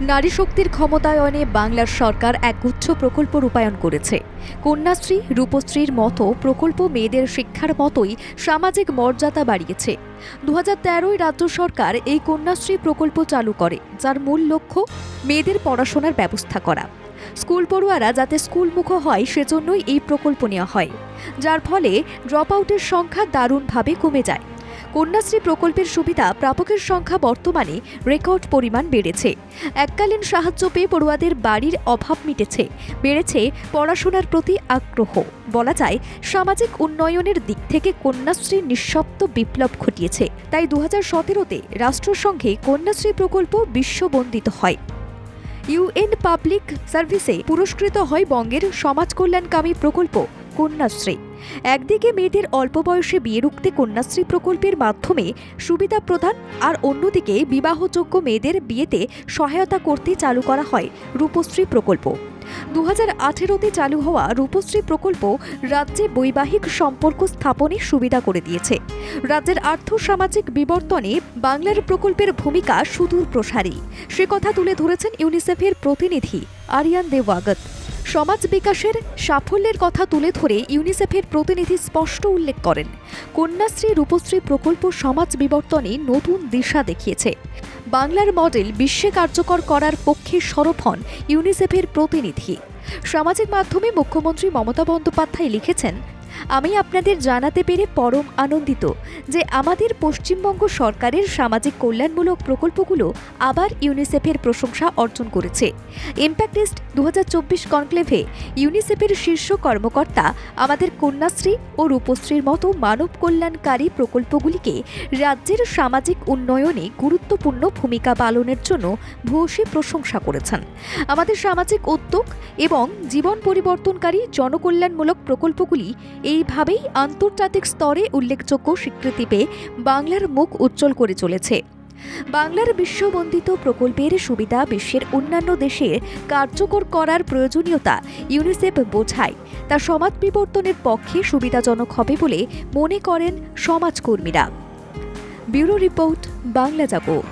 নারী শক্তির ক্ষমতায়নে বাংলার সরকার এক গুচ্ছ প্রকল্প রূপায়ণ করেছে। কন্যাশ্রী, রূপশ্রীর মতো প্রকল্প মেয়েদের শিক্ষার মতোই সামাজিক মর্যাদা বাড়িয়েছে। দু তেরোয় রাজ্য সরকার এই কন্যাশ্রী প্রকল্প চালু করে, যার মূল লক্ষ্য মেয়েদের পড়াশোনার ব্যবস্থা করা। স্কুল পড়ুয়ারা যাতে স্কুলমুখ হয়, সেজন্যই এই প্রকল্প নেওয়া হয়। যার ফলে ড্রপ আউটের সংখ্যা দারুণভাবে কমে যায়। কন্যাশ্রী প্রকল্পের সুবিধা প্রাপকের সংখ্যা বর্তমানে রেকর্ড পরিমাণ বেড়েছে। এককালীন সাহায্য পেয়ে পড়ুয়াদের বাড়ির অভাব মিটেছে। বেড়েছে পড়াশোনার প্রতি আগ্রহ। বলা যায়, সামাজিক উন্নয়নের দিক থেকে কন্যাশ্রী নিঃশব্দ বিপ্লব ঘটিয়েছে। তাই দু হাজার সতেরোতে রাষ্ট্রসংঘে কন্যাশ্রী প্রকল্প বিশ্ববন্দিত হয়। ইউএন পাবলিক সার্ভিসে পুরস্কৃত হয় বঙ্গের সমাজ কল্যাণকামী প্রকল্প কন্যাশ্রী। একদিকে মেয়েদের অল্প বয়সে বিয়ে রুখতে কন্যাশ্রী প্রকল্পের মাধ্যমে সুবিধা প্রদান, আর অন্যদিকে বিবাহযোগ্য মেয়েদের বিয়েতে সহায়তা করতে চালু করা হয় রূপশ্রী প্রকল্প। দু হাজার আঠেরোতে চালু হওয়া রূপশ্রী প্রকল্প রাজ্যে বৈবাহিক সম্পর্ক স্থাপনে সুবিধা করে দিয়েছে। রাজ্যের আর্থ সামাজিক বিবর্তনে বাংলার প্রকল্পের ভূমিকা সুদূর প্রসারী সে কথা তুলে ধরেছেন ইউনিসেফের প্রতিনিধি আরিয়ান দেওয়াগত। সমাজ বিকাশের সাফল্যের কথা তুলে ধরে ইউনিসেফের প্রতিনিধি স্পষ্ট উল্লেখ করেন। কন্যাশ্রী রূপশ্রী প্রকল্প সমাজ বিবর্তনে নতুন দিশা দেখিয়েছে। বাংলার মডেল বিশ্বে কার্যকর করার পক্ষে সরব হন ইউনিসেফের প্রতিনিধি। সামাজিক মাধ্যমে মুখ্যমন্ত্রী মমতা বন্দ্যোপাধ্যায় লিখেছেন আমি আপনাদের জানাতে পেরে পরম আনন্দিত যে আমাদের পশ্চিমবঙ্গ সরকারের সামাজিক কল্যাণমূলক প্রকল্পগুলো আবার ইউনিসেফের প্রশংসা অর্জন করেছে। ইম্প্যাক্টিস্ট দু হাজার চব্বিশ কনক্লেভে ইউনিসেফের শীর্ষ কর্মকর্তা আমাদের কন্যাশ্রী ও রূপশ্রীর মতো মানব কল্যাণকারী প্রকল্পগুলিকে রাজ্যের সামাজিক উন্নয়নে গুরুত্বপূর্ণ ভূমিকা পালনের জন্য ভূয়সী প্রশংসা করেছেন। আমাদের সামাজিক উদ্যোগ এবং জীবন পরিবর্তনকারী জনকল্যাণমূলক প্রকল্পগুলি এইভাবেই আন্তর্জাতিক স্তরে উল্লেখযোগ্য স্বীকৃতি পেয়ে বাংলার মুখ উজ্জ্বল করে চলেছে। বাংলার বিশ্ববন্দিত প্রকল্পের সুবিধা বিশ্বের অন্যান্য দেশে কার্যকর করার প্রয়োজনীয়তা ইউনিসেফ বোঝায়। তা সমাজ বিবর্তনের পক্ষে সুবিধাজনক হবে বলে মনে করেন সমাজকর্মীরা। Bureau report, Bangla Jago